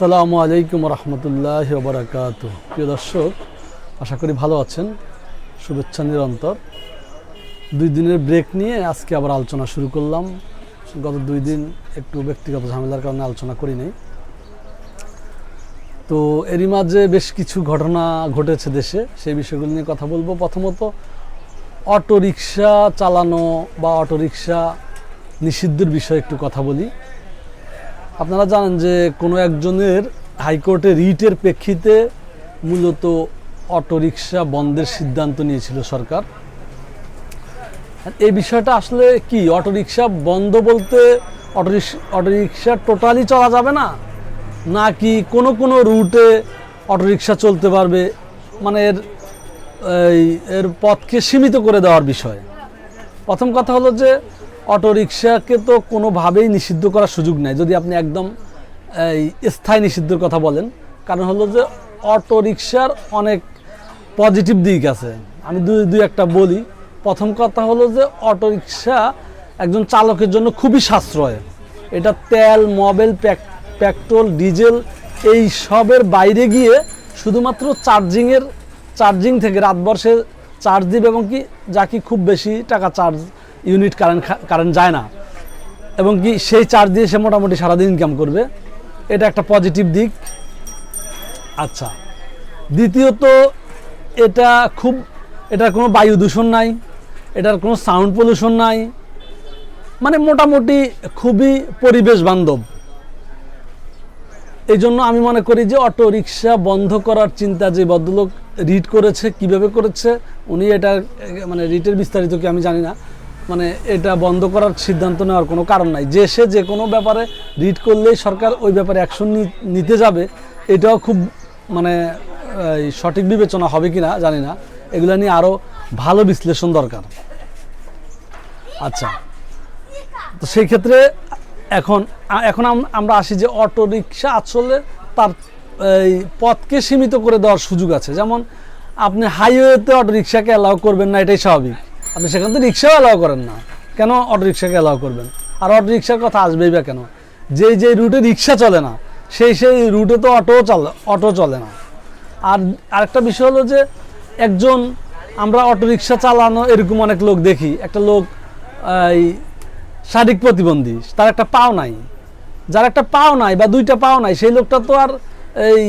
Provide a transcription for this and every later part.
আসসালামু আলাইকুম রহমতুল্লাহ বারাকাত প্রিয় দর্শক, আশা করি ভালো আছেন। শুভেচ্ছা নিরন্তর। দুই দিনের ব্রেক নিয়ে আজকে আবার আলোচনা শুরু করলাম। গত দুই দিন একটু ব্যক্তিগত ঝামেলার কারণে আলোচনা করি নাই। তো এরই মাঝে বেশ কিছু ঘটনা ঘটেছে দেশে। সেই বিষয়গুলো নিয়ে কথা বলব। প্রথমত অটো রিক্সা চালানো বা অটো রিক্সা নিষিদ্ধের বিষয়ে একটু কথা বলি। আপনারা জানেন যে কোনো একজনের হাইকোর্টে রিটের প্রেক্ষিতে মূলত অটোরিকশা বন্ধের সিদ্ধান্ত নিয়েছিল সরকার। এই বিষয়টা আসলে কি? অটোরিকশা বন্ধ বলতে অটোরিক্সা অটোরিকশা টোটালি চলা যাবে না? নাকি কোনো কোনো রুটে অটোরিকশা চলতে পারবে? মানে এর এর পথকে সীমিত করে দেওয়ার বিষয়। প্রথম কথা হলো যে অটোরিকশাকে তো কোনোভাবেই নিষিদ্ধ করার সুযোগ নেই, যদি আপনি একদম স্থায়ী নিষিদ্ধের কথা বলেন। কারণ হলো যে অটোরিকশার অনেক পজিটিভ দিক আছে। আমি দুই দুই একটা বলি। প্রথম কথা হলো যে অটোরিকশা একজন চালকের জন্য খুবই সাশ্রয়। এটা তেল, মোবিল পেট্রোল, ডিজেল, এই সবের বাইরে গিয়ে শুধুমাত্র চার্জিংয়ের, চার্জিং থেকে রাতবর্ষে চার্জ দিবে এবং কি, যা কি খুব বেশি টাকা চার্জ ইউনিট কারেন্ট কারেন্ট যায় না। এবং কি সেই চার্জ দিয়ে সে মোটামুটি সারাদিন ইনকাম করবে। এটা একটা পজিটিভ দিক। আচ্ছা। দ্বিতীয়ত, এটা খুব, এটার কোনো বায়ু দূষণ নাই। এটার কোনো সাউন্ড পলিউশন নাই। মানে মোটামুটি খুবই পরিবেশ বান্ধব। এই জন্য আমি মনে করি যে অটো রিক্সা বন্ধ করার চিন্তা যে ভদ্রলোক রিট করেছে, কীভাবে করেছে, উনি এটা মানে রিটের বিস্তারিত কি আমি জানি না। মানে এটা বন্ধ করার সিদ্ধান্ত নেওয়ার কোনো কারণ নাই। যে সে যে কোনো ব্যাপারে রিট করলেই সরকার ওই ব্যাপারে অ্যাকশন নিতে যাবে, এটাও খুব মানে সঠিক বিবেচনা হবে কি না জানি না। এগুলো নিয়ে আরও ভালো বিশ্লেষণ দরকার। আচ্ছা। তো সেই ক্ষেত্রে এখন এখন আমরা আসি যে অটো রিক্সা আসলে তার, এই পথকে সীমিত করে দেওয়ার সুযোগ আছে। যেমন আপনি হাইওয়েতে অটো রিক্সাকে অ্যালাউ করবেন না, এটাই স্বাভাবিক। আপনি সেখান থেকে রিক্সাও অ্যালাউ করেন না। কেন অটো রিক্সাকে অ্যালাউ করবেন? আর অটো রিক্সার কথা আসবেই বা কেন? যেই যে রুটে রিক্সা চলে না, সেই সেই রুটে তো অটো চলে অটো চলে না। আর আরেকটা বিষয় হলো যে, একজন আমরা অটো রিক্সা চালানো এরকম অনেক লোক দেখি। একটা লোক এই শারীরিক প্রতিবন্ধী, তার একটা পাও নাই। যার একটা পাও নাই বা দুইটা পাও নাই, সেই লোকটা তো আর এই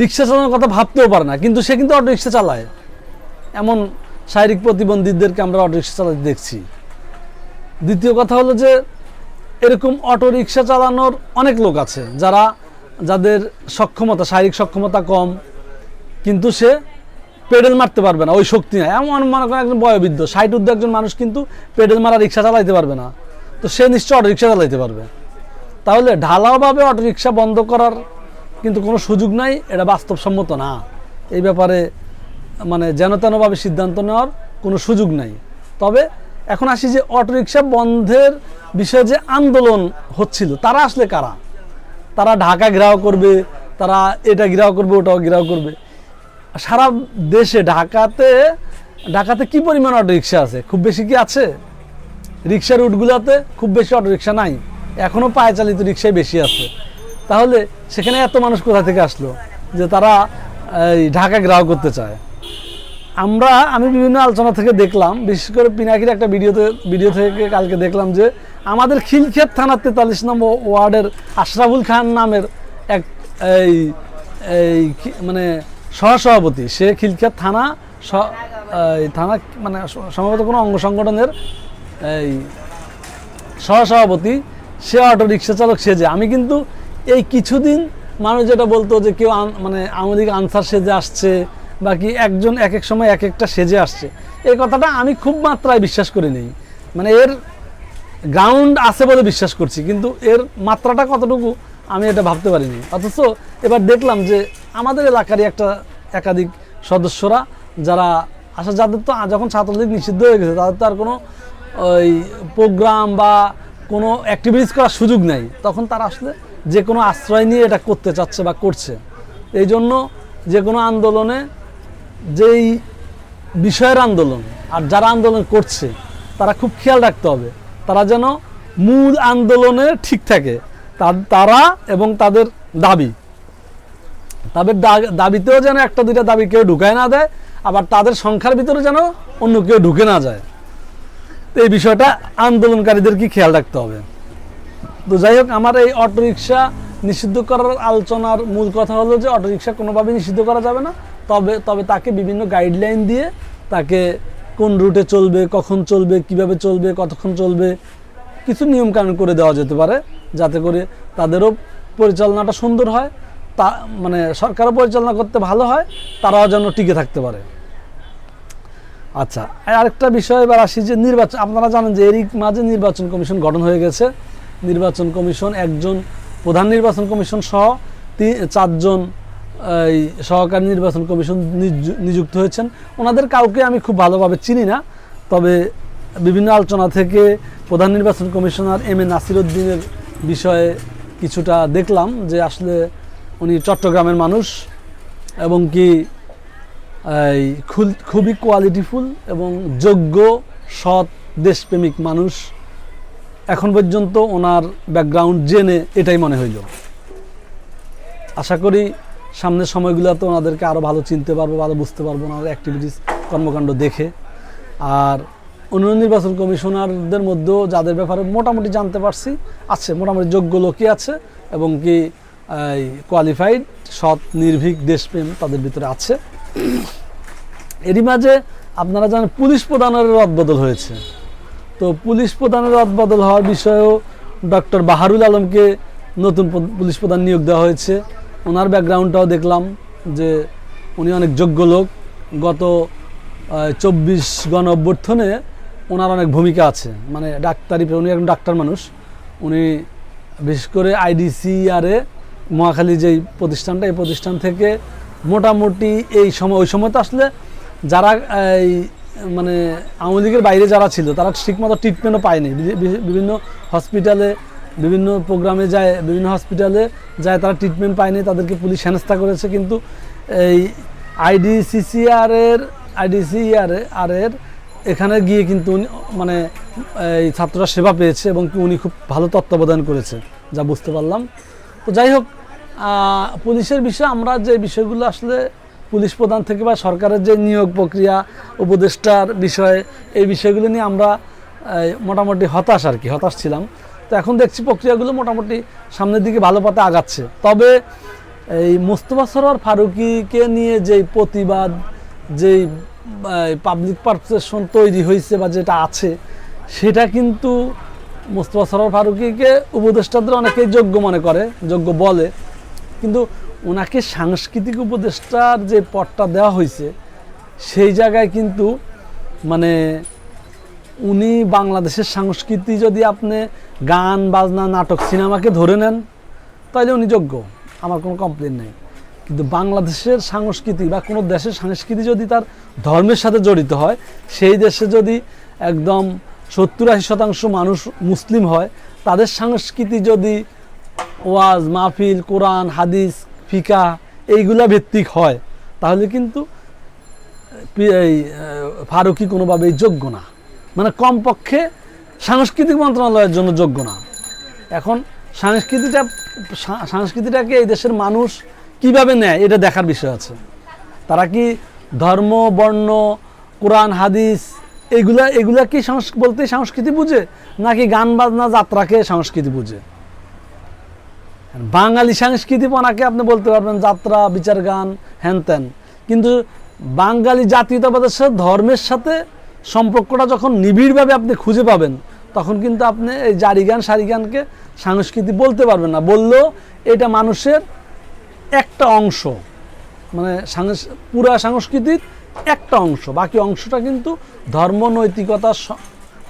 রিক্সা চালানোর কথা ভাবতেও পারে না। কিন্তু সে কিন্তু অটো রিক্সা চালায়। এমন শারীরিক প্রতিবন্ধীদেরকে আমরা অটো রিক্সা চালাতে দেখছি। দ্বিতীয় কথা হলো যে, এরকম অটো রিক্সা চালানোর অনেক লোক আছে যারা, যাদের সক্ষমতা, শারীরিক সক্ষমতা কম, কিন্তু সে পেডেল মারতে পারবে না, ওই শক্তি নাই। এমন মনে করেন একজন বয়োবৃদ্ধ, ষাট উর্ধ একজন মানুষ কিন্তু পেডেল মারা রিক্সা চালাইতে পারবে না। তো সে নিশ্চয় অটো রিক্সা চালাইতে পারবে। তাহলে ঢালাওভাবে অটো রিক্সা বন্ধ করার কিন্তু কোনো সুযোগ নাই, এটা বাস্তবসম্মত না। এই ব্যাপারে মানে যেন তেনভাবে সিদ্ধান্ত নেওয়ার কোনো সুযোগ নাই। তবে এখন আসি যে অটোরিকশা বন্ধের বিষয়ে যে আন্দোলন হচ্ছিল, তারা আসলে কারা? তারা ঢাকা ঘেরাও করবে, তারা এটা ঘেরাও করবে, ওটাও ঘেরাও করবে। সারা দেশে ঢাকাতে ঢাকাতে কি পরিমাণ অটোরিকশা আছে? খুব বেশি কি আছে? রিক্সা রুটগুলোতে খুব বেশি অটোরিকশা নাই। এখনও পায়ে চালিত রিক্সাই বেশি আছে। তাহলে সেখানে এত মানুষ কোথা থেকে আসলো? যে তারা, এই ঢাকা গ্রাহ করতে চায়। আমরা, আমি বিভিন্ন আলোচনা থেকে দেখলাম, বিশেষ করে পিনাকির একটা ভিডিওতে, ভিডিও থেকে কালকে দেখলাম যে আমাদের খিলক্ষেত থানার তেতাল্লিশ নম্বর ওয়ার্ডের আশরাফুল খান নামের এক, এই এই মানে সহসভাপতি। সে খিলক্ষেত থানা এই, থানা মানে সম্ভবত কোনো অঙ্গ সংগঠনের, এই, সহসভাপতি। সে অটো রিক্সা চালক সেজে। আমি কিন্তু এই কিছুদিন মানুষ যেটা বলতো যে কেউ মানে আমাদের আনসার সেজে আসছে বা কি একজন এক এক সময় এক একটা সেজে আসছে। এই কথাটা আমি খুব মাত্রায় বিশ্বাস করি নেই। মানে এর গ্রাউন্ড আছে বলে বিশ্বাস করছি, কিন্তু এর মাত্রাটা কতটুকু আমি এটা ভাবতে পারিনি। অথচ এবার দেখলাম যে আমাদের এলাকারই একটা একাধিক সদস্যরা, যারা আসলে যাদের তো যখন ছাত্রলীগ নিষিদ্ধ হয়ে গেছে, তাদের তো আর কোনো ওই প্রোগ্রাম বা কোনো অ্যাক্টিভিটিস করার সুযোগ নেই। তখন তারা আসলে যে কোনো আশ্রয় নিয়ে এটা করতে চাচ্ছে বা করছে। এই জন্য যে কোনো আন্দোলনে যেই বিষয়ের আন্দোলন আর যারা আন্দোলন করছে, তারা খুব খেয়াল রাখতে হবে। তারা যেন মূল আন্দোলনে ঠিক থাকে। তারা এবং তাদের দাবি। তাদের দাবিতেও যেন একটা দুইটা দাবি কেউ ঢুকায় না দেয়, আবার তাদের সংখ্যার ভিতরে যেন অন্য কেউ ঢুকে না যায়। তো এই বিষয়টা আন্দোলনকারীদের কি খেয়াল রাখতে হবে? তো যাই হোক, আমার এই অটোরিকশা নিষিদ্ধ করার আলোচনার মূল কথা হলো যে, অটোরিকশা কোনোভাবেই নিষিদ্ধ করা যাবে না। তবে তবে তাকে বিভিন্ন গাইডলাইন দিয়ে তাকে কোন রুটে চলবে, কখন চলবে, কীভাবে চলবে, কতক্ষণ চলবে, কিছু নিয়মকানুন করে দেওয়া যেতে পারে, যাতে করে তাদেরও পরিচালনাটা সুন্দর হয়, তা মানে সরকারও পরিচালনা করতে ভালো হয়, তারাও যেন টিকে থাকতে পারে। আচ্ছা আরেকটা বিষয় এবার আসি যে নির্বাচন, আপনারা জানেন যে এরই মাঝে নির্বাচন কমিশন গঠন হয়ে গেছে। নির্বাচন কমিশন একজন প্রধান নির্বাচন কমিশন সহ চারজন এই সহকারী নির্বাচন কমিশন নিযু- নিযুক্ত হয়েছেন। ওনাদের কাউকে আমি খুব ভালোভাবে চিনি না, তবে বিভিন্ন আলোচনা থেকে প্রধান নির্বাচন কমিশনার এম এ নাসিরুদ্দিনের বিষয়ে কিছুটা দেখলাম যে আসলে উনি চট্টগ্রামের মানুষ এবং কি এই খুবই কোয়ালিটিফুল এবং যোগ্য, সৎ, দেশপ্রেমিক মানুষ। এখন পর্যন্ত ওনার ব্যাকগ্রাউন্ড জেনে এটাই মনে হইল। আশা করি সামনের সময়গুলোতে ওনাদেরকে আরও ভালো চিনতে পারব, ভালো বুঝতে পারব ওনার অ্যাক্টিভিটিস কর্মকাণ্ড দেখে। আর অন্য নির্বাচন কমিশনারদের মধ্যেও যাদের ব্যাপারে মোটামুটি জানতে পারছি, আছে, মোটামুটি যোগ্য লোকই আছে এবং কি কোয়ালিফাইড সৎ, নির্ভীক দেশপ্রেম তাদের ভিতরে আছে। এরই মাঝে আপনারা জানেন পুলিশ প্রধানের রদবদল হয়েছে। তো পুলিশ প্রধানের রদবদল হওয়ার বিষয়েও ডক্টর বাহারুল আলমকে নতুন পুলিশ প্রধান নিয়োগ দেওয়া হয়েছে। ওনার ব্যাকগ্রাউন্ডটাও দেখলাম যে উনি অনেক যোগ্য লোক। গত চব্বিশ গণ অভ্যর্থনে ওনার অনেক ভূমিকা আছে। মানে ডাক্তারি, উনি একজন ডাক্তার মানুষ। উনি বিশেষ করে আইডিসিআরে মহাখালী যেই প্রতিষ্ঠানটা, এই প্রতিষ্ঠান থেকে মোটামুটি এই সময় ওই সময় তো আসলে যারা, এই মানে আওয়ামী লীগের বাইরে যারা ছিল, তারা ঠিকমতো ট্রিটমেন্টও পায়নি। বিভিন্ন হসপিটালে বিভিন্ন প্রোগ্রামে যায়, বিভিন্ন হসপিটালে যায়, তারা ট্রিটমেন্ট পায়নি, তাদেরকে পুলিশ হেনস্থা করেছে, কিন্তু এই আইডিসিসিআর এর আইডিসিআর আর এর এখানে গিয়ে কিন্তু মানে এই ছাত্ররা সেবা পেয়েছে এবং উনি খুব ভালো তত্ত্বাবধান করেছে, যা বুঝতে পারলাম। তো যাই হোক পুলিশের বিষয়ে আমরা যে বিষয়গুলো আসলে পুলিশ প্রধান থেকে বা সরকারের যে নিয়োগ প্রক্রিয়া, উপদেষ্টার বিষয়ে এই বিষয়গুলো নিয়ে আমরা মোটামুটি হতাশ আর কি, হতাশ ছিলাম। তো এখন দেখছি প্রক্রিয়াগুলো মোটামুটি সামনের দিকে ভালো পথে আগাচ্ছে। তবে এই মোস্তফা সরোয়ার ফারুকিকে নিয়ে যেই প্রতিবাদ, যেই পাবলিক পারসেপশন তৈরি হয়েছে বা যেটা আছে, সেটা কিন্তু মোস্তফা সরোয়ার ফারুকিকে উপদেষ্টাদের অনেকেই যোগ্য মনে করে, যোগ্য বলে। কিন্তু ওনাকে সাংস্কৃতিক উপদেষ্টার যে পদটা দেওয়া হয়েছে সেই জায়গায় কিন্তু মানে উনি বাংলাদেশের সংস্কৃতি যদি আপনি গান, বাজনা, নাটক, সিনেমাকে ধরে নেন তাহলে উনি যোগ্য। আমার কোনো কমপ্লেন নেই। কিন্তু বাংলাদেশের সংস্কৃতি বা কোনো দেশের সংস্কৃতি যদি তার ধর্মের সাথে জড়িত হয়, সেই দেশে যদি একদম সত্তর আশি শতাংশ মানুষ মুসলিম হয়, তাদের সংস্কৃতি যদি ওয়াজ, মাহফিল, কোরআন, হাদিস, ফিকা এইগুলা ভিত্তিক হয়, তাহলে কিন্তু এই ফারুকি কোনোভাবেই যোগ্য না। মানে কমপক্ষে সাংস্কৃতিক মন্ত্রণালয়ের জন্য যোগ্য না। এখন সংস্কৃতিটা সংস্কৃতিটাকে এই দেশের মানুষ কীভাবে নেয়, এটা দেখার বিষয় আছে। তারা কি ধর্ম, বর্ণ, কোরআন, হাদিস, এগুলা এগুলা কি বলতে সংস্কৃতি বুঝে, নাকি গান বাজনা, যাত্রাকে সংস্কৃতি বুঝে? বাঙালি সংস্কৃতিপনাকে আপনি বলতে পারবেন, যাত্রা, বিচার গান হ্যান ত্যান কিন্তু বাঙালি জাতীয়তাবাদের সাথে, ধর্মের সাথে সম্পর্কটা যখন নিবিড়ভাবে আপনি খুঁজে পাবেন, তখন কিন্তু আপনি এই জারি গান সারি গানকে সংস্কৃতি বলতে পারবেন না। বললেও এটা মানুষের একটা অংশ মানে পুরা সংস্কৃতির একটা অংশ। বাকি অংশটা কিন্তু ধর্ম, নৈতিকতা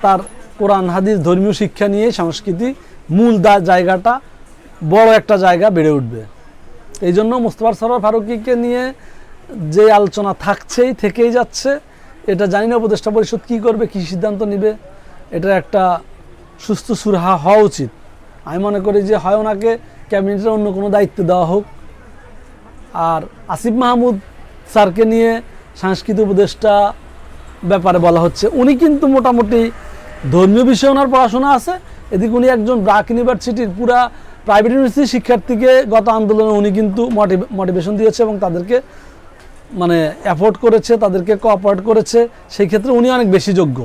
তার কোরআন, হাদিস, ধর্মীয় শিক্ষা নিয়ে সংস্কৃতি মূল দা- জায়গাটা, বড় একটা জায়গা বেড়ে উঠবে। এই জন্য মুস্তফার সরোয়ার ফারুকিকে নিয়ে যে আলোচনা থাকছেই, থেকেই যাচ্ছে এটা জানি না উপদেষ্টা পরিষদ কী করবে, কী সিদ্ধান্ত নেবে। এটা একটা সুস্থ সুরাহা হওয়া উচিত। আমি মনে করি যে হয় ওনাকে ক্যাবিনেটের অন্য কোনো দায়িত্ব দেওয়া হোক। আর আসিফ মাহমুদ স্যারকে নিয়ে সাংস্কৃতিক উপদেষ্টা ব্যাপারে বলা হচ্ছে, উনি কিন্তু মোটামুটি ধর্মীয় বিষয়ে ওনার পড়াশোনা আছে। এদিকে উনি একজন ব্রাক ইউনিভার্সিটির পুরা প্রাইভেট ইউনিভার্সিটির শিক্ষার্থীকে গত আন্দোলনে উনি কিন্তু মোটিভেশন দিয়েছে এবং তাদেরকে মানে অ্যাফোর্ড করেছে, তাদেরকে কোঅপারেট করেছে, সেই ক্ষেত্রে উনি অনেক বেশি যোগ্য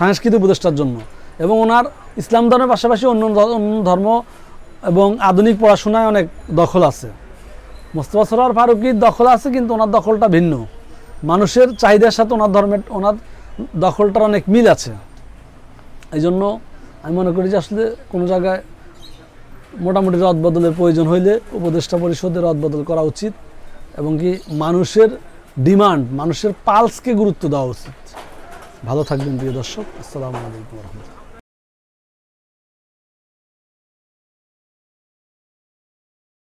সাংস্কৃতিক উপদেষ্টার জন্য। এবং ওনার ইসলাম ধর্মের পাশাপাশি অন্য অন্য ধর্ম এবং আধুনিক পড়াশোনায় অনেক দখল আছে। মোস্তফা সরোয়ার ফারুকির দখল আছে, কিন্তু ওনার দখলটা ভিন্ন। মানুষের চাহিদার সাথে ওনার ধর্মের, ওনার দখলটার অনেক মিল আছে। এই জন্য আমি মনে করি যে আসলে কোনো জায়গায় মোটামুটি রদ বদলের প্রয়োজন হইলে উপদেষ্টা পরিষদের রদ বদল করা উচিত। এবং কি মানুষের ডিমান্ড, মানুষের পালসকে গুরুত্ব দেওয়া উচিত। ভালো থাকবেন প্রিয় দর্শক, আসসালামু আলাইকুম রহমতুল্লাহ।